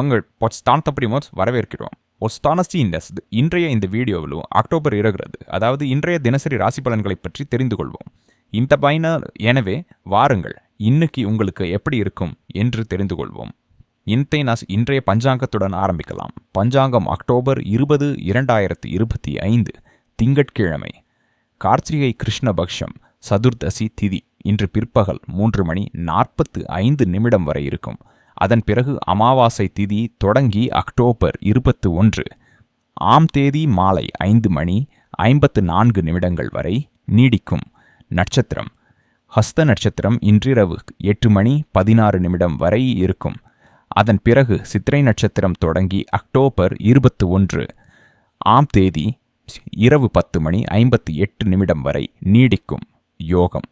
உங்கள் பொஸ்தானத்தை பிரிமோஸ் வரவேற்கிறோம். ஒஸ்தானஸ்டி இண்டஸ் இன்றைய இந்த வீடியோவிலும் அக்டோபர் இருக்கிறது அதாவது இன்றைய தினசரி ராசி பலன்களை பற்றி தெரிந்து கொள்வோம். இந்த பயன எனவே வாருங்கள் இன்னைக்கு உங்களுக்கு எப்படி இருக்கும் என்று தெரிந்து கொள்வோம். இன்றைய நாஸ் இன்றைய பஞ்சாங்கத்துடன் ஆரம்பிக்கலாம். பஞ்சாங்கம் அக்டோபர் இருபது இரண்டாயிரத்து இருபத்தி ஐந்து திங்கட்கிழமை. கார்த்திகை கிருஷ்ணபக்ஷம் சதுர்தசி திதி இன்று பிற்பகல் மூன்று மணி நாற்பத்து ஐந்து நிமிடம் வரை இருக்கும். அதன் பிறகு அமாவாசை திதி தொடங்கி அக்டோபர் இருபத்து ஒன்று. ஆம் தேதி மாலை ஐந்து மணி ஐம்பத்து நான்கு நிமிடங்கள் வரை நீடிக்கும் நட்சத்திரம். ஹஸ்த நட்சத்திரம் இன்றிரவு எட்டு மணி பதினாறு நிமிடம் வரை இருக்கும். அதன் பிறகு சித்திரை நட்சத்திரம் தொடங்கி அக்டோபர் இருபத்து ஒன்று. ஆம் தேதி இரவு பத்து மணி ஐம்பத்தி எட்டு நிமிடம் வரை நீடிக்கும் யோகம்.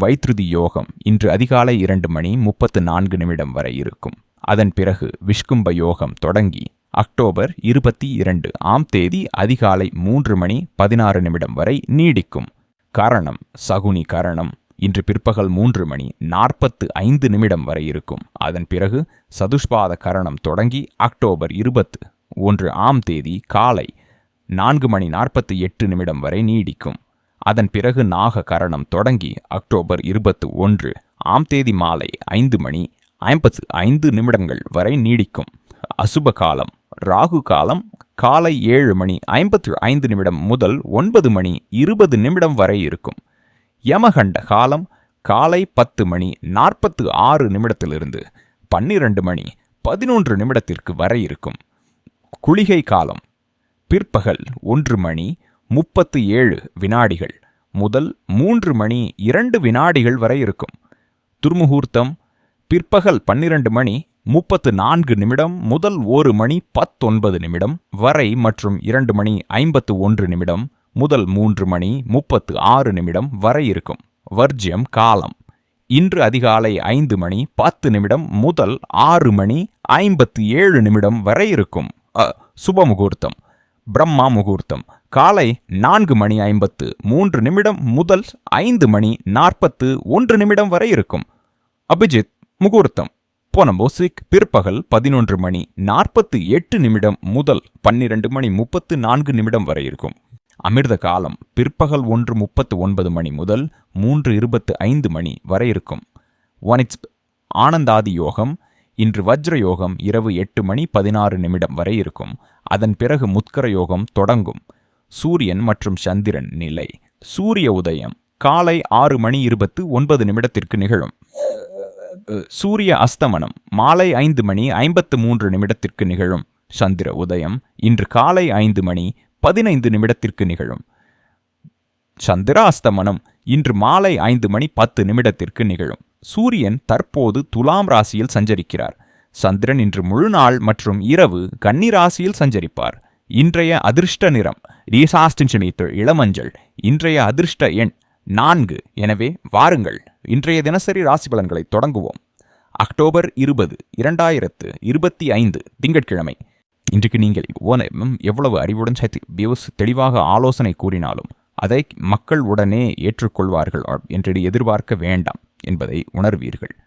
வைத்ருதி யோகம் இன்று அதிகாலை இரண்டு மணி முப்பத்து நான்கு நிமிடம் வரை இருக்கும். அதன் பிறகு விஷ்கும்ப யோகம் தொடங்கி அக்டோபர் இருபத்தி இரண்டு ஆம் தேதி அதிகாலை மூன்று மணி பதினாறு நிமிடம் வரை நீடிக்கும். கரணம் சகுனி கரணம் இன்று பிற்பகல் மூன்று மணி நாற்பத்து ஐந்து நிமிடம் வரை இருக்கும். அதன் பிறகு சதுஷ்பாத கரணம் தொடங்கி அக்டோபர் இருபத்து ஒன்று ஆம் தேதி காலை நான்கு மணி நாற்பத்தி எட்டு நிமிடம் வரை நீடிக்கும். அதன் பிறகு நாக கரணம் தொடங்கி அக்டோபர் இருபத்து ஒன்று ஆம் தேதி மாலை ஐந்து மணி ஐம்பத்து ஐந்து நிமிடங்கள் வரை நீடிக்கும். அசுப காலம் ராகு காலம் காலை ஏழு மணி ஐம்பத்து ஐந்து நிமிடம் முதல் ஒன்பது மணி இருபது நிமிடம் வரை இருக்கும். யமகண்ட காலம் காலை பத்து மணி நாற்பத்து ஆறு நிமிடத்திலிருந்து பன்னிரண்டு மணி பதினொன்று நிமிடத்திற்கு வரை இருக்கும். குளிகை காலம் பிற்பகல் ஒன்று மணி முப்பத்து ஏழு வினாடிகள். முதல் மூன்று மணி இரண்டு வினாடிகள் வரை இருக்கும். துர்முகூர்த்தம் பிற்பகல் பன்னிரண்டு மணி முப்பத்து நான்கு நிமிடம் முதல் ஒரு மணி பத்தொன்பது நிமிடம் வரை மற்றும் இரண்டு மணி ஐம்பத்து ஒன்று நிமிடம் முதல் மூன்று மணி முப்பத்து ஆறு நிமிடம் வரை இருக்கும். வர்ஜ்யம் காலம். இன்று அதிகாலை ஐந்து மணி பத்து நிமிடம் முதல் ஆறு மணி ஐம்பத்து ஏழு நிமிடம் வரை இருக்கும். சுபமுகூர்த்தம். பிரம்மா முகூர்த்தம். காலை நான்கு மணி ஐம்பத்து மூன்று நிமிடம் முதல் ஐந்து மணி நாற்பத்து ஒன்று நிமிடம் வரை இருக்கும். அபிஜித் முகூர்த்தம். பொனம்போசிக் பிற்பகல் பதினொன்று மணி நாற்பத்து எட்டு நிமிடம் முதல் பன்னிரண்டு மணி முப்பத்து நான்கு நிமிடம் வரை இருக்கும். அமிர்த காலம் பிற்பகல் ஒன்று முப்பத்து ஒன்பது மணி முதல் மூன்று இருபத்து ஐந்து மணி வரை இருக்கும். ஒனிட்ஸ் ஆனந்தாதி யோகம் இன்று வஜ்ர யோகம் இரவு எட்டு மணி பதினாறு நிமிடம் வரை இருக்கும். அதன் பிறகு முத்கர யோகம் தொடங்கும். சூரியன் மற்றும் சந்திரன் நிலை. சூரிய உதயம் காலை ஆறு மணி இருபத்து ஒன்பது நிமிடத்திற்கு நிகழும். சூரிய அஸ்தமனம் மாலை ஐந்து மணி ஐம்பத்து மூன்று நிமிடத்திற்கு நிகழும். சந்திர உதயம் இன்று காலை ஐந்து மணி பதினைந்து நிமிடத்திற்கு நிகழும். சந்திர அஸ்தமனம் இன்று மாலை ஐந்து மணி பத்து நிமிடத்திற்கு நிகழும். சூரியன் தற்போது துலாம் ராசியில் சஞ்சரிக்கிறார். சந்திரன் இன்று முழு நாள் மற்றும் இரவு கன்னி ராசியில் சஞ்சரிப்பார். இன்றைய அதிர்ஷ்ட நிறம் ரீசாஸ்டின்ஷனித்து இளமஞ்சள். இன்றைய அதிர்ஷ்ட எண் நான்கு. எனவே வாருங்கள் இன்றைய தினசரி ராசி பலன்களை தொடங்குவோம். அக்டோபர் இருபது இரண்டாயிரத்து இருபத்தி ஐந்து திங்கட்கிழமை. இன்றைக்கு நீங்கள் ஓனம் எவ்வளவு அறிவுடன் சேர்த்து வியூஸ் தெளிவாக ஆலோசனை கூறினாலும் அதை மக்கள் உடனே ஏற்றுக்கொள்வார்கள் என்று எதிர்பார்க்க வேண்டாம். என்பதை உணர்வீர்கள்.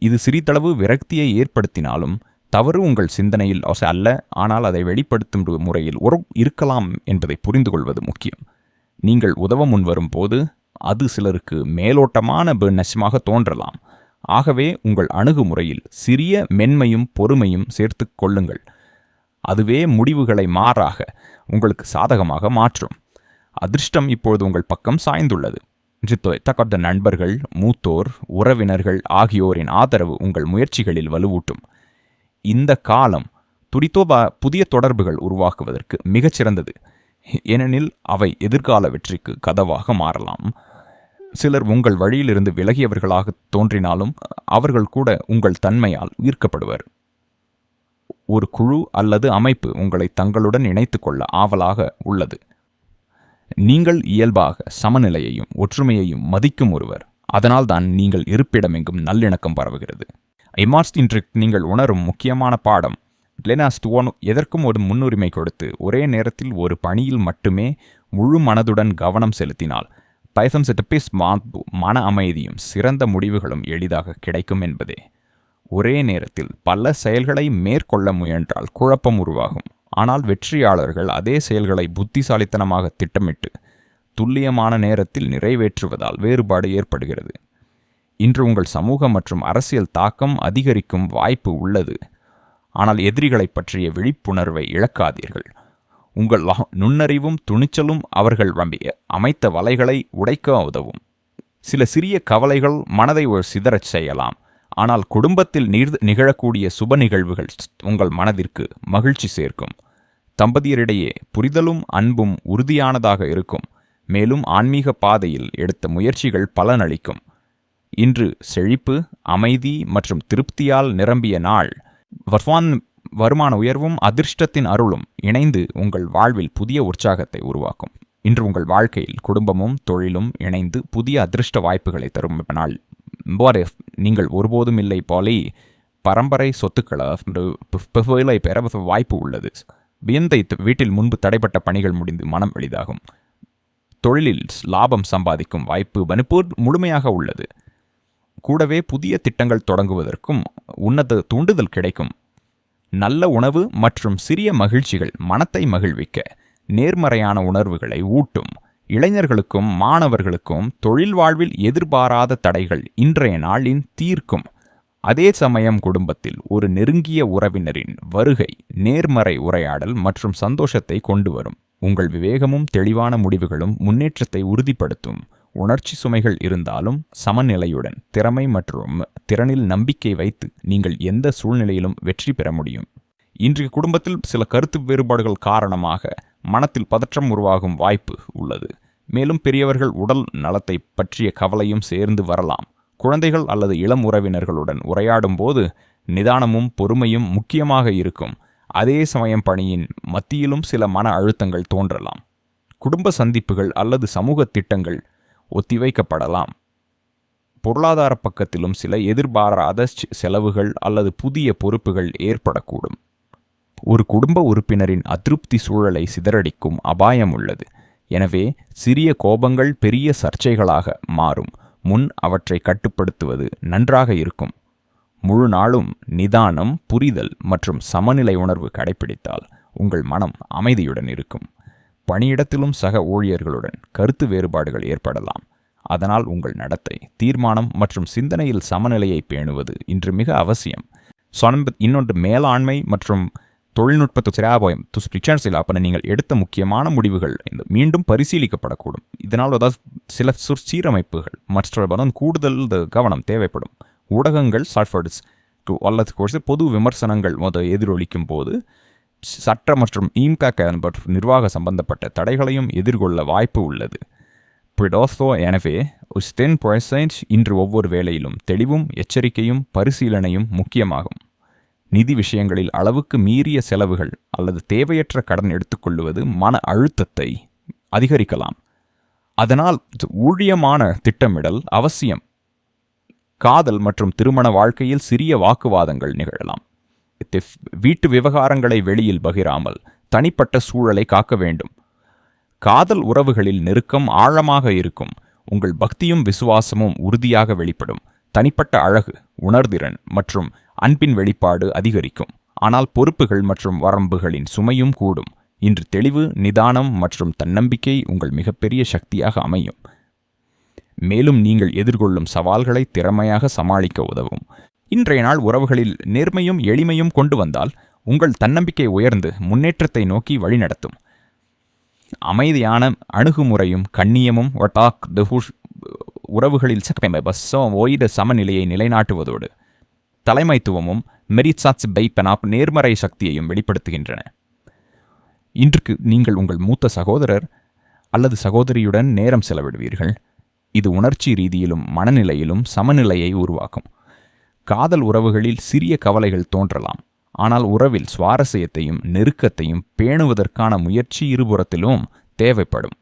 இது சிறிதளவு விரக்தியை ஏற்படுத்தினாலும் தவறு உங்கள் சிந்தனையில் அல்ல ஆனால் அதை வெளிப்படுத்தும் முறையில் ஒரு இருக்கலாம் என்பதை புரிந்து கொள்வது முக்கியம். நீங்கள் உதவ முன்வரும் போது அது சிலருக்கு மேலோட்டமான ப- தோன்றலாம். ஆகவே உங்கள் அணுகுமுறையில் சிறிய மென்மையும் பொறுமையும் சேர்த்து கொள்ளுங்கள். அதுவே முடிவுகளை மாறாக உங்களுக்கு சாதகமாக மாற்றும். அதிர்ஷ்டம் இப்பொழுது உங்கள் பக்கம் சாய்ந்துள்ளது. ஜித்தோய் நண்பர்கள் மூத்தோர் உறவினர்கள் ஆகியோரின் ஆதரவு உங்கள் முயற்சிகளில் வலுவூட்டும். இந்த காலம் துரித்தோபா புதிய தொடர்புகள் உருவாக்குவதற்கு மிகச்சிறந்தது. ஏனெனில் அவை எதிர்கால வெற்றிக்கு கதவாக மாறலாம். சிலர் உங்கள் வழியிலிருந்து விலகியவர்களாக தோன்றினாலும் அவர்கள் கூட உங்கள் தன்மையால் ஈர்க்கப்படுவர். ஒரு குழு அல்லது அமைப்பு உங்களை தங்களுடன் இணைத்துக்கொள்ள ஆவலாக உள்ளது. நீங்கள் இயல்பாக சமநிலையையும் ஒற்றுமையையும் மதிக்கும் ஒருவர். அதனால்தான் நீங்கள் இருப்பிடமெங்கும் நல்லிணக்கம் பரவுகிறது. எமார்ஸ்ட் இன்று நீங்கள் உணரும் முக்கியமான பாடம். கிளெனாஸ்டுவோன் எதற்கும் ஒரு முன்னுரிமை கொடுத்து ஒரே நேரத்தில் ஒரு பணியில் மட்டுமே முழு மனதுடன் கவனம் செலுத்தினால் பைசம் செட்டபிஸ் மன அமைதியும் சிறந்த முடிவுகளும் எளிதாக கிடைக்கும் என்பதே. ஒரே நேரத்தில் பல செயல்களை மேற்கொள்ள முயன்றால் குழப்பம் உருவாகும். ஆனால் வெற்றியாளர்கள் அதே செயல்களை புத்திசாலித்தனமாக திட்டமிட்டு துல்லியமான நேரத்தில் நிறைவேற்றுவதால் வேறுபாடு ஏற்படுகிறது. இன்று உங்கள் சமூக மற்றும் அரசியல் தாக்கம் அதிகரிக்கும் வாய்ப்பு உள்ளது. ஆனால் எதிரிகளைப் பற்றிய விழிப்புணர்வை இழக்காதீர்கள். உங்கள் நுண்ணறிவும் துணிச்சலும் அவர்கள் வம்பிய அமைத்த வலைகளை உடைக்க உதவும். சில சிறிய கவலைகள் மனதை ஒரு சிதறச் செய்யலாம். ஆனால் குடும்பத்தில் நீர் நிகழக்கூடிய சுப நிகழ்வுகள் உங்கள் மனதிற்கு மகிழ்ச்சி சேர்க்கும். தம்பதியரிடையே புரிதலும் அன்பும் உறுதியானதாக இருக்கும். மேலும் ஆன்மீக பாதையில் எடுத்த முயற்சிகள் பலனளிக்கும். இன்று செழிப்பு அமைதி மற்றும் திருப்தியால் நிரம்பிய நாள். வர்வான் வருமான உயர்வும் அதிர்ஷ்டத்தின் அருளும் இணைந்து உங்கள் வாழ்வில் புதிய உற்சாகத்தை உருவாக்கும். இன்று உங்கள் வாழ்க்கையில் குடும்பமும் தொழிலும் இணைந்து புதிய அதிர்ஷ்ட வாய்ப்புகளை தரும் நாள். நீங்கள் ஒருபோதும் இல்லை போலே பரம்பரை சொத்துக்களை பெற வாய்ப்பு உள்ளது. வியந்தை வீட்டில் முன்பு தடைப்பட்ட பணிகள் முடிந்து மனம் எளிதாகும். தொழிலில் லாபம் சம்பாதிக்கும் வாய்ப்பு மணிப்பூர் முழுமையாக உள்ளது. கூடவே புதிய திட்டங்கள் தொடங்குவதற்கும் உன்னத தூண்டுதல் கிடைக்கும். நல்ல உணவு மற்றும் சிறிய மகிழ்ச்சிகள் மனத்தை மகிழ்விக்க நேர்மறையான உணர்வுகளை ஊட்டும். இளைஞர்களுக்கும் மாணவர்களுக்கும் தொழில் வாழ்வில் எதிர்பாராத தடைகள் இன்றைய நாளின் தீர்க்கும். அதே சமயம் குடும்பத்தில் ஒரு நெருங்கிய உறவினரின் வருகை நேர்மறை உரையாடல் மற்றும் சந்தோஷத்தை கொண்டு வரும் உங்கள் விவேகமும் தெளிவான முடிவுகளும் முன்னேற்றத்தை உறுதிப்படுத்தும். உணர்ச்சி சுமைகள் இருந்தாலும் சமநிலையுடன் திறமை மற்றும் திறனில் நம்பிக்கை வைத்து நீங்கள் எந்த சூழ்நிலையிலும் வெற்றி பெற முடியும். இன்றைய குடும்பத்தில் சில கருத்து வேறுபாடுகள் காரணமாக மனத்தில் பதற்றம் உருவாகும் வாய்ப்பு உள்ளது. மேலும் பெரியவர்கள் உடல் நலத்தை பற்றிய கவலையும் சேர்ந்து வரலாம். குழந்தைகள் அல்லது இளம் உறவினர்களுடன் உரையாடும் போது நிதானமும் பொறுமையும் முக்கியமாக இருக்கும். அதே சமயம் பணியின் மத்தியிலும் சில மன அழுத்தங்கள் தோன்றலாம். குடும்ப சந்திப்புகள் அல்லது சமூக திட்டங்கள் ஒத்திவைக்கப்படலாம். பொருளாதார பக்கத்திலும் சில எதிர்பாராத செலவுகள் அல்லது புதிய பொறுப்புகள் ஏற்படக்கூடும். ஒரு குடும்ப உறுப்பினரின் அதிருப்தி சூழலை சிதறடிக்கும் அபாயம் உள்ளது. எனவே சிறிய கோபங்கள் பெரிய சர்ச்சைகளாக மாறும். முன் அவற்றை கட்டுப்படுத்துவது நன்றாக இருக்கும். முழு நாளும் நிதானம் புரிதல் மற்றும் சமநிலை உணர்வு கடைபிடித்தால் உங்கள் மனம் அமைதியுடன் இருக்கும். பணியிடத்திலும் சக ஊழியர்களுடன் கருத்து வேறுபாடுகள் ஏற்படலாம். அதனால் உங்கள் நடத்தை தீர்மானம் மற்றும் சிந்தனையில் சமநிலையை பேணுவது இன்று மிக அவசியம். சொன்ன இன்னொன்று மேலாண்மை மற்றும் தொழில்நுட்பத்து சிராபயம் துஸ்பிரிச்சான்சில் அப்போ நீங்கள் எடுத்த முக்கியமான முடிவுகள் இந்த மீண்டும் பரிசீலிக்கப்படக்கூடும். இதனால் அதாவது சில சுர் சீரமைப்புகள் மற்ற கூடுதல் இந்த கவனம் தேவைப்படும். ஊடகங்கள் சாஃப்ட்வேர்ஸ் அல்லது கோர்ஸ் பொது விமர்சனங்கள் முத எதிரொலிக்கும் போது சட்ட மற்றும் இம்பாக்ட் நிர்வாக சம்பந்தப்பட்ட தடைகளையும் எதிர்கொள்ள வாய்ப்பு உள்ளது. பிரிடோஸ்தோ எனவே டென் பொய்சைன்ஸ் இன்று ஒவ்வொரு வேளையிலும் தெளிவும் எச்சரிக்கையும் பரிசீலனையும் முக்கியமாகும். நிதி விஷயங்களில் அளவுக்கு மீறிய செலவுகள் அல்லது தேவையற்ற கடன் எடுத்துக்கொள்வது மன அழுத்தத்தை அதிகரிக்கலாம். அதனால் ஊழியமான திட்டமிடல் அவசியம். காதல் மற்றும் திருமண வாழ்க்கையில் சிறிய வாக்குவாதங்கள் நிகழலாம். வீட்டு விவகாரங்களை வெளியில் பகிராமல் தனிப்பட்ட சூழலை காக்க வேண்டும். காதல் உறவுகளில் நெருக்கம் ஆழமாக இருக்கும். உங்கள் பக்தியும் விசுவாசமும் உறுதியாக வெளிப்படும். தனிப்பட்ட அழகு உணர்திறன் மற்றும் அன்பின் வெளிப்பாடு அதிகரிக்கும். ஆனால் பொறுப்புகள் மற்றும் வரம்புகளின் சுமையும் கூடும். இன்று தெளிவு நிதானம் மற்றும் தன்னம்பிக்கை உங்கள் மிகப்பெரிய சக்தியாக அமையும். மேலும் நீங்கள் எதிர்கொள்ளும் சவால்களை திறமையாக சமாளிக்க உதவும். இன்றைய நாள் உறவுகளில் நேர்மையும் எளிமையும் கொண்டு வந்தால் உங்கள் தன்னம்பிக்கை உயர்ந்து முன்னேற்றத்தை நோக்கி வழிநடத்தும். அமைதியான அணுகுமுறையும் கண்ணியமும் ஒட்டாக் உறவுகளில் சக்பெம ஓய்த சமநிலையை நிலைநாட்டுவதோடு தலைமைத்துவமும் மெரிட்சாட்ஸ் பைப்பனாப் நேர்மறை சக்தியையும் வெளிப்படுத்துகின்றன. இன்றுக்கு நீங்கள் உங்கள் மூத்த சகோதரர் அல்லது சகோதரியுடன் நேரம் செலவிடுவீர்கள். இது உணர்ச்சி ரீதியிலும் மனநிலையிலும் சமநிலையை உருவாக்கும். காதல் உறவுகளில் சிறிய கவலைகள் தோன்றலாம். ஆனால் உறவில் சுவாரஸ்யத்தையும் நெருக்கத்தையும் பேணுவதற்கான முயற்சி இருபுறத்திலும் தேவைப்படும்.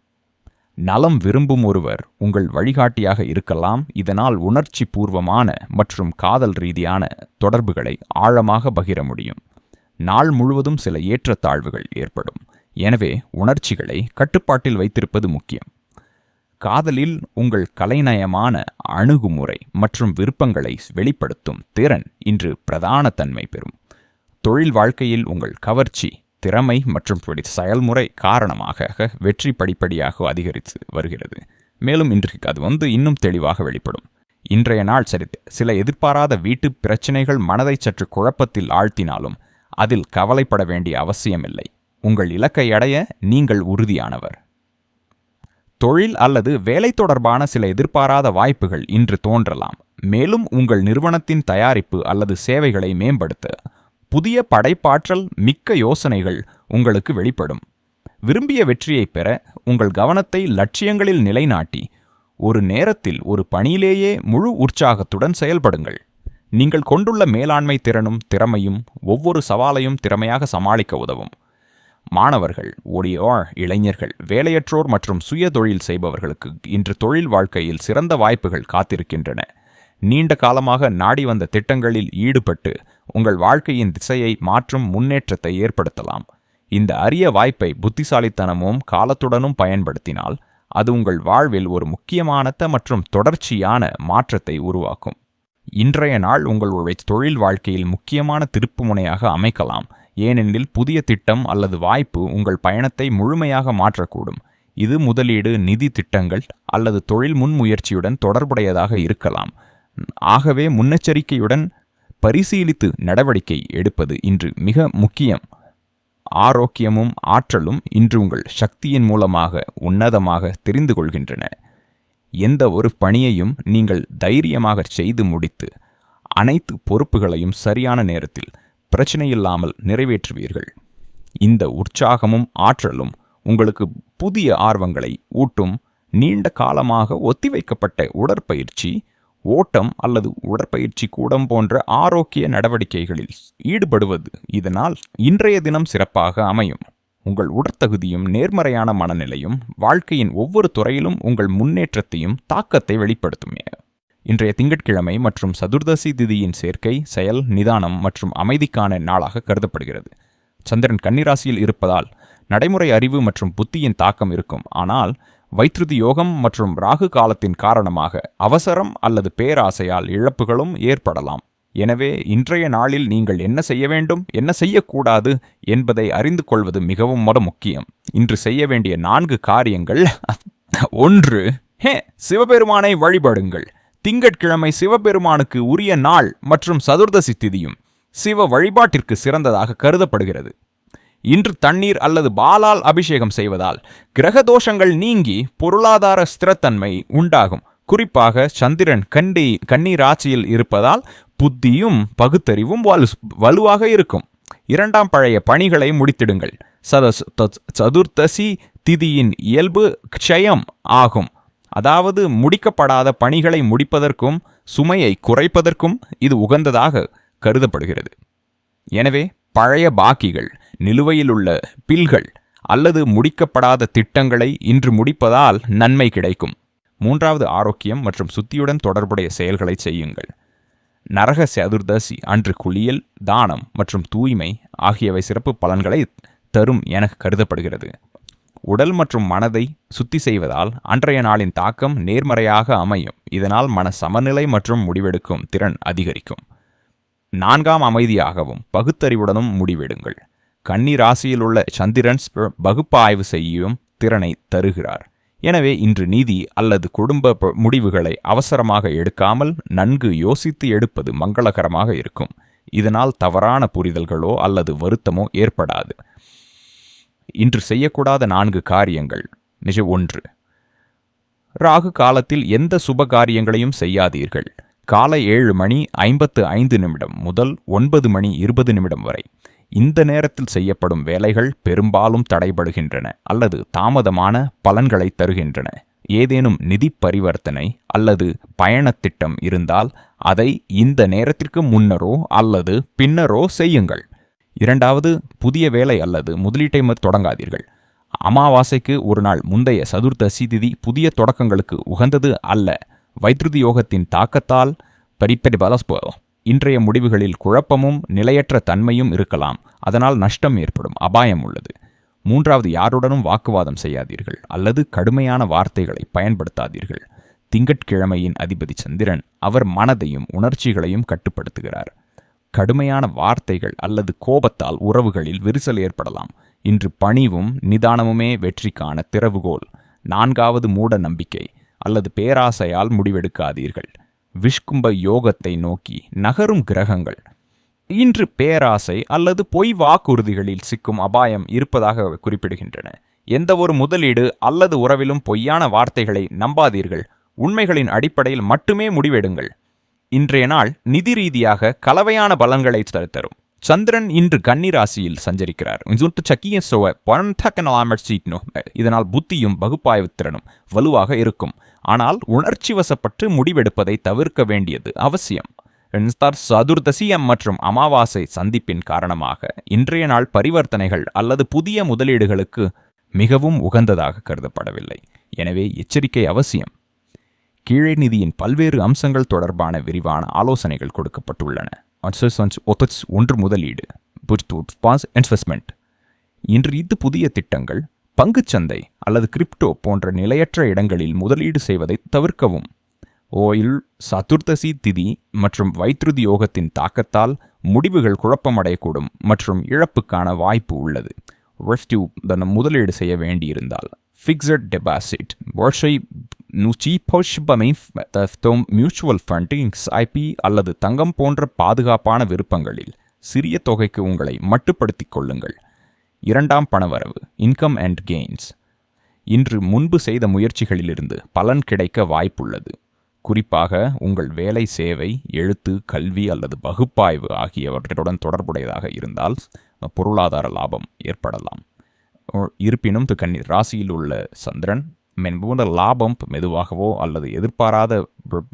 நலம் விரும்பும் ஒருவர் உங்கள் வழிகாட்டியாக இருக்கலாம். இதனால் உணர்ச்சி பூர்வமான மற்றும் காதல் ரீதியான தொடர்புகளை ஆழமாக பகிர முடியும். நாள் முழுவதும் சில ஏற்றத்தாழ்வுகள் ஏற்படும். எனவே உணர்ச்சிகளை கட்டுப்பாட்டில் வைத்திருப்பது முக்கியம். காதலில் உங்கள் கலைநயமான அணுகுமுறை மற்றும் விருப்பங்களை வெளிப்படுத்தும் திறன் இன்று பிரதான தன்மை பெறும். தொழில் வாழ்க்கையில் உங்கள் கவர்ச்சி திறமை மற்றும் செயல்முறை காரணமாக வெற்றி படிப்படியாக அதிகரித்து வருகிறது. மேலும் இன்றைக்கு அது வந்து இன்னும் தெளிவாக வெளிப்படும். இன்றைய நாள் சரி சில எதிர்பாராத வீட்டு பிரச்சனைகள் மனதை சற்று குழப்பத்தில் ஆழ்த்தினாலும் அதில் கவலைப்பட வேண்டிய அவசியமில்லை. உங்கள் இலக்கை அடைய நீங்கள் உறுதியானவர். தொழில் அல்லது வேலை தொடர்பான சில எதிர்பாராத வாய்ப்புகள் இன்று தோன்றலாம். மேலும் உங்கள் நிறுவனத்தின் தயாரிப்பு அல்லது சேவைகளை மேம்படுத்த புதிய படைப்பாற்றல் மிக்க யோசனைகள் உங்களுக்கு வெளிப்படும். விரும்பிய வெற்றியை பெற உங்கள் கவனத்தை லட்சியங்களில் நிலைநாட்டி ஒரு நேரத்தில் ஒரு பணியிலேயே முழு உற்சாகத்துடன் செயல்படுங்கள். நீங்கள் கொண்டுள்ள மேலாண்மை திறனும் திறமையும் ஒவ்வொரு சவாலையும் திறமையாக சமாளிக்க உதவும். மாணவர்கள் ஒடியோர் இளைஞர்கள் வேலையற்றோர் மற்றும் சுய தொழில் செய்பவர்களுக்கு இன்று தொழில் வாழ்க்கையில் சிறந்த வாய்ப்புகள் காத்திருக்கின்றன. நீண்ட காலமாக நாடி வந்த திட்டங்களில் ஈடுபட்டு உங்கள் வாழ்க்கையின் திசையை மாற்றும் முன்னேற்றத்தை ஏற்படுத்தலாம். இந்த அரிய வாய்ப்பை புத்திசாலித்தனமும் காலத்துடனும் பயன்படுத்தினால் அது உங்கள் வாழ்வில் ஒரு முக்கியமானத்த மற்றும் தொடர்ச்சியான மாற்றத்தை உருவாக்கும். இன்றைய நாள் உங்களுடைய தொழில் வாழ்க்கையில் முக்கியமான திருப்புமுனையாக அமைக்கலாம். ஏனெனில் புதிய திட்டம் அல்லது வாய்ப்பு உங்கள் பயணத்தை முழுமையாக மாற்றக்கூடும். இது முதலீடு நிதி திட்டங்கள் அல்லது தொழில் முன்முயற்சியுடன் தொடர்புடையதாக இருக்கலாம். ஆகவே முன்னெச்சரிக்கையுடன் பரிசீலித்து நடவடிக்கை எடுப்பது இன்று மிக முக்கியம். ஆரோக்கியமும் ஆற்றலும் இன்று உங்கள் சக்தியின் மூலமாக உன்னதமாக தெரிந்து கொள்கின்றன. எந்த ஒரு பணியையும் நீங்கள் தைரியமாக செய்து முடித்து அனைத்து பொறுப்புகளையும் சரியான நேரத்தில் பிரச்சனையில்லாமல் நிறைவேற்றுவீர்கள். இந்த உற்சாகமும் ஆற்றலும் உங்களுக்கு புதிய ஆர்வங்களை ஊட்டும் நீண்ட காலமாக ஒத்திவைக்கப்பட்ட உடற்பயிற்சி ஓட்டம் அல்லது உடற்பயிற்சி கூடம் போன்ற ஆரோக்கிய நடவடிக்கைகளில் ஈடுபடுவது இதனால் இன்றைய தினம் சிறப்பாக அமையும். உங்கள் உடற்தகுதியும் நேர்மறையான மனநிலையும் வாழ்க்கையின் ஒவ்வொரு துறையிலும் உங்கள் முன்னேற்றத்தையும் தாக்கத்தை வெளிப்படுத்தும். இன்றைய திங்கட்கிழமை மற்றும் சதுர்தசி திதியின் சேர்க்கை செயல் நிதானம் மற்றும் அமைதிக்கான நாளாக கருதப்படுகிறது. சந்திரன் கன்னிராசியில் இருப்பதால் நடைமுறை அறிவு மற்றும் புத்தியின் தாக்கம் இருக்கும். ஆனால் வைத்ருதி யோகம் மற்றும் ராகு காலத்தின் காரணமாக அவசரம் அல்லது பேராசையால் இழப்புகளும் ஏற்படலாம். எனவே இன்றைய நாளில் நீங்கள் என்ன செய்ய வேண்டும் என்ன செய்யக்கூடாது என்பதை அறிந்து கொள்வது மிகவும் மட முக்கியம். இன்று செய்ய வேண்டிய நான்கு காரியங்கள் ஒன்று ஹே சிவபெருமானை வழிபடுங்கள். திங்கட்கிழமை சிவபெருமானுக்கு உரிய நாள் மற்றும் சதுர்தசி திதியும் சிவ வழிபாட்டிற்கு சிறந்ததாக கருதப்படுகிறது. இன்று தண்ணீர் அல்லது பாலால் அபிஷேகம் செய்வதால் கிரக தோஷங்கள் நீங்கி பொருளாதார ஸ்திரத்தன்மை உண்டாகும். குறிப்பாக சந்திரன் கண்டி கண்ணீர் ஆட்சியில் இருப்பதால் புத்தியும் பகுத்தறிவும் வலு வலுவாக இருக்கும். இரண்டாம் பழைய பணிகளை முடித்திடுங்கள். சதுர்த்தசி திதியின் இயல்பு க்ஷயம் ஆகும். அதாவது முடிக்கப்படாத பணிகளை முடிப்பதற்கும் சுமையை குறைப்பதற்கும் இது உகந்ததாக கருதப்படுகிறது. எனவே பழைய பாக்கிகள் நிலுவையில் உள்ள பில்கள் அல்லது முடிக்கப்படாத திட்டங்களை இன்று முடிப்பதால் நன்மை கிடைக்கும். மூன்றாவது ஆரோக்கியம் மற்றும் சுத்தியுடன் தொடர்புடைய செயல்களை செய்யுங்கள். நரக சதுர்தசி அன்று குளியல் தானம் மற்றும் தூய்மை ஆகியவை சிறப்பு பலன்களை தரும் என கருதப்படுகிறது. உடல் மற்றும் மனதை சுத்தி செய்வதால் அன்றைய நாளின் தாக்கம் நேர்மறையாக அமையும். இதனால் மன சமநிலை மற்றும் முடிவெடுக்கும் திறன் அதிகரிக்கும். நான்காம் அமைதியாகவும் பகுத்தறிவுடனும் முடிவெடுங்கள். கன்னி ராசியில் உள்ள சந்திரன் பகுப்பாய்வு செய்யும் திறனை தருகிறார். எனவே இன்று நீதி அல்லது குடும்ப முடிவுகளை அவசரமாக எடுக்காமல் நன்கு யோசித்து எடுப்பது மங்களகரமாக இருக்கும். இதனால் தவறான புரிதல்களோ அல்லது வருத்தமோ ஏற்படாது. இன்று செய்யக்கூடாத நான்கு காரியங்கள். நிஜ ஒன்று. ராகு காலத்தில் எந்த சுப காரியங்களையும் செய்யாதீர்கள். காலை ஏழு மணி ஐம்பத்து ஐந்து நிமிடம் முதல் ஒன்பது மணி இருபது நிமிடம் வரை. இந்த நேரத்தில் செய்யப்படும் வேலைகள் பெரும்பாலும் தடைபடுகின்றன அல்லது தாமதமான பலன்களை தருகின்றன. ஏதேனும் நிதி பரிவர்த்தனை அல்லது பயணத்திட்டம் இருந்தால் அதை இந்த நேரத்திற்கு முன்னரோ அல்லது பின்னரோ செய்யுங்கள். இரண்டாவது புதிய வேலை அல்லது முதலீட்டை தொடங்காதீர்கள். அமாவாசைக்கு ஒரு நாள் முந்தைய சதுர்த்தசி திதி புதிய தொடக்கங்களுக்கு உகந்தது அல்ல. வைத்ருதி யோகத்தின் தாக்கத்தால் பரிப்படி பலஸ்போ இன்றைய முடிவுகளில் குழப்பமும் நிலையற்ற தன்மையும் இருக்கலாம். அதனால் நஷ்டம் ஏற்படும் அபாயம் உள்ளது. மூன்றாவது யாருடனும் வாக்குவாதம் செய்யாதீர்கள். அல்லது கடுமையான வார்த்தைகளை பயன்படுத்தாதீர்கள். திங்கட்கிழமையின் அதிபதி சந்திரன் அவர் மனதையும் உணர்ச்சிகளையும் கட்டுப்படுத்துகிறார். கடுமையான வார்த்தைகள் அல்லது கோபத்தால் உறவுகளில் விரிசல் ஏற்படலாம். இன்று பணிவும் நிதானமுமே வெற்றிக்கான திறவுகோல். நான்காவது மூட நம்பிக்கை. அல்லது பேராசையால் முடிவெடுக்காதீர்கள். விஷ்கும்ப யோகத்தை நோக்கி நகரும் கிரகங்கள். இன்று பேராசை அல்லது பொய் வாக்குறுதிகளில் சிக்கும் அபாயம் இருப்பதாக குறிப்பிடுகின்றன. எந்த ஒரு முதலீடு அல்லது உறவிலும் பொய்யான வார்த்தைகளை நம்பாதீர்கள். உண்மைகளின் அடிப்படையில் மட்டுமே முடிவெடுங்கள். இன்றைய நாள் நிதி ரீதியாக கலவையான பலன்களை தரும் சந்திரன் இன்று கன்னி ராசியில் சஞ்சரிக்கிறார் இன்சுட்டு சக்கிய சோவ பரந்தக்கனலாமற் சீட்னோ. இதனால் புத்தியும் பகுப்பாய்வு திறனும் வலுவாக இருக்கும். ஆனால் உணர்ச்சி வசப்பட்டு முடிவெடுப்பதை தவிர்க்க வேண்டியது அவசியம். சதுர்தசியம் மற்றும் அமாவாசை சந்திப்பின் காரணமாக இன்றைய நாள் பரிவர்த்தனைகள் அல்லது புதிய முதலீடுகளுக்கு மிகவும் உகந்ததாக கருதப்படவில்லை. எனவே எச்சரிக்கை அவசியம். கீழே நிதியின் பல்வேறு அம்சங்கள் தொடர்பான விரிவான ஆலோசனைகள் கொடுக்கப்பட்டுள்ளன. அட்சசன்ஸ் ஒத்தச் ஒன்று முதலீடு பாஸ் இன்வெஸ்ட்மெண்ட் இன்று இது புதிய திட்டங்கள் பங்குச்சந்தை அல்லது கிரிப்டோ போன்ற நிலையற்ற இடங்களில் முதலீடு செய்வதை தவிர்க்கவும். ஓயில் சதுர்த்தசி திதி மற்றும் வைத்ருதி யோகத்தின் தாக்கத்தால் முடிவுகள் குழப்பமடையக்கூடும் மற்றும் இழப்புக்கான வாய்ப்பு உள்ளது. ரெஃப்டிவ் தன் முதலீடு செய்ய வேண்டியிருந்தால் ஃபிக்ஸட் டெபாசிட் வருஷை நூற்றி பொஷ்பமை தம் மியூச்சுவல் ஃபண்டிங்ஸ் ஐபி அல்லது தங்கம் போன்ற பாதுகாப்பான விருப்பங்களில் சிறிய தொகைக்கு உங்களை மட்டுப்படுத்திக் கொள்ளுங்கள். இரண்டாம் பணவரவு இன்கம் அண்ட் கெயின்ஸ் இன்று முன்பு செய்த முயற்சிகளிலிருந்து பலன் கிடைக்க வாய்ப்புள்ளது. குறிப்பாக உங்கள் வேலை சேவை எழுத்து கல்வி அல்லது பகுப்பாய்வு ஆகியவற்றுடன் தொடர்புடையதாக இருந்தால் பொருளாதார லாபம் ஏற்படலாம். இருப்பினும் து- கன்னி ராசியில் உள்ள சந்திரன் மென்போன்ற லாபம் மெதுவாகவோ அல்லது எதிர்பாராத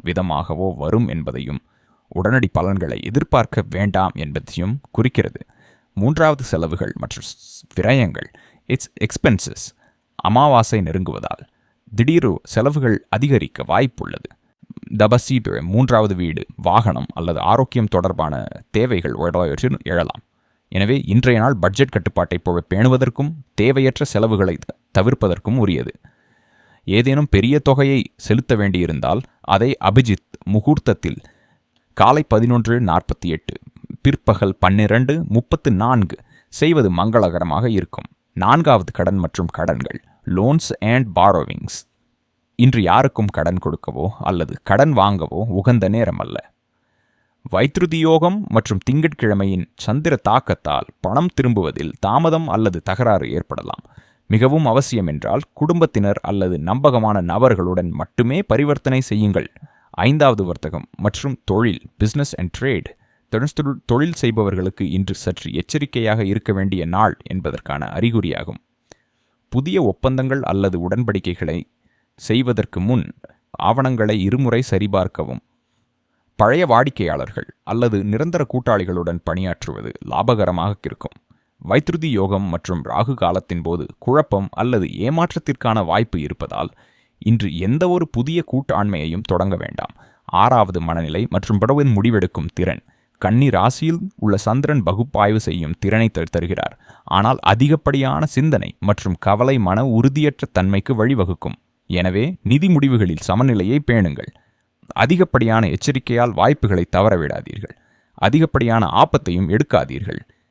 விதமாகவோ வரும் என்பதையும் உடனடி பலன்களை எதிர்பார்க்க வேண்டாம் என்பதையும் குறிக்கிறது. மூன்றாவது செலவுகள் மற்றும் விரயங்கள். இட்ஸ் எக்ஸ்பென்சஸ் அமாவாசை நெருங்குவதால். திடீர் செலவுகள் அதிகரிக்க வாய்ப்புள்ளது. தபசீடு மூன்றாவது வீடு வாகனம் அல்லது ஆரோக்கியம் தொடர்பான தேவைகள் உடையவற்றில் எழலாம். எனவே இன்றைய நாள் பட்ஜெட் கட்டுப்பாட்டை போல பேணுவதற்கும் தேவையற்ற செலவுகளை தவிர்ப்பதற்கும் உரியது. ஏதேனும் பெரிய தொகையை செலுத்த வேண்டியிருந்தால் அதை அபிஜித் முகூர்த்தத்தில் காலை பதினொன்று நாற்பத்தி எட்டு பிற்பகல் பன்னிரண்டு முப்பத்து நான்கு செய்வது மங்களகரமாக இருக்கும். நான்காவது கடன் மற்றும் கடன்கள் லோன்ஸ் அண்ட் பாரோவிங்ஸ் இன்று யாருக்கும் கடன் கொடுக்கவோ அல்லது கடன் வாங்கவோ உகந்த நேரம் அல்ல. வைத்ருதியோகம் மற்றும் திங்கட்கிழமையின் சந்திர தாக்கத்தால் பணம் திரும்புவதில் தாமதம் அல்லது தகராறு ஏற்படலாம். மிகவும் அவசியம் என்றால் குடும்பத்தினர் அல்லது நம்பகமான நபர்களுடன் மட்டுமே பரிவர்த்தனை செய்யுங்கள். ஐந்தாவது வர்த்தகம் மற்றும் தொழில் பிசினஸ் அண்ட் ட்ரேட் தொழில் செய்பவர்களுக்கு இன்று சற்று எச்சரிக்கையாக இருக்க வேண்டிய நாள் என்பதற்கான அறிகுறியாகும். புதிய ஒப்பந்தங்கள் அல்லது உடன்படிக்கைகளை செய்வதற்கு முன் ஆவணங்களை இருமுறை சரிபார்க்கவும். பழைய வாடிக்கையாளர்கள் அல்லது நிரந்தர கூட்டாளிகளுடன் பணியாற்றுவது லாபகரமாக இருக்கும். வைத்ருதி யோகம் மற்றும் ராகு காலத்தின் போது குழப்பம் அல்லது ஏமாற்றத்திற்கான வாய்ப்பு இருப்பதால் இன்று எந்த ஒரு புதிய கூட்டாண்மையையும் தொடங்க வேண்டாம். ஆறாவது மனநிலை மற்றும் படவின் முடிவெடுக்கும் திறன். கன்னி ராசியில் உள்ள சந்திரன் பகுப்பாய்வு செய்யும் திறனை த- தருகிறார். ஆனால் அதிகப்படியான சிந்தனை மற்றும் கவலை மன உறுதியற்ற தன்மைக்கு வழிவகுக்கும். எனவே நிதி முடிவுகளில் சமநிலையை பேணுங்கள். அதிகப்படியான எச்சரிக்கையால் வாய்ப்புகளை தவறவிடாதீர்கள். அதிகப்படியான ஆபத்தையும் எடுக்காதீர்கள்.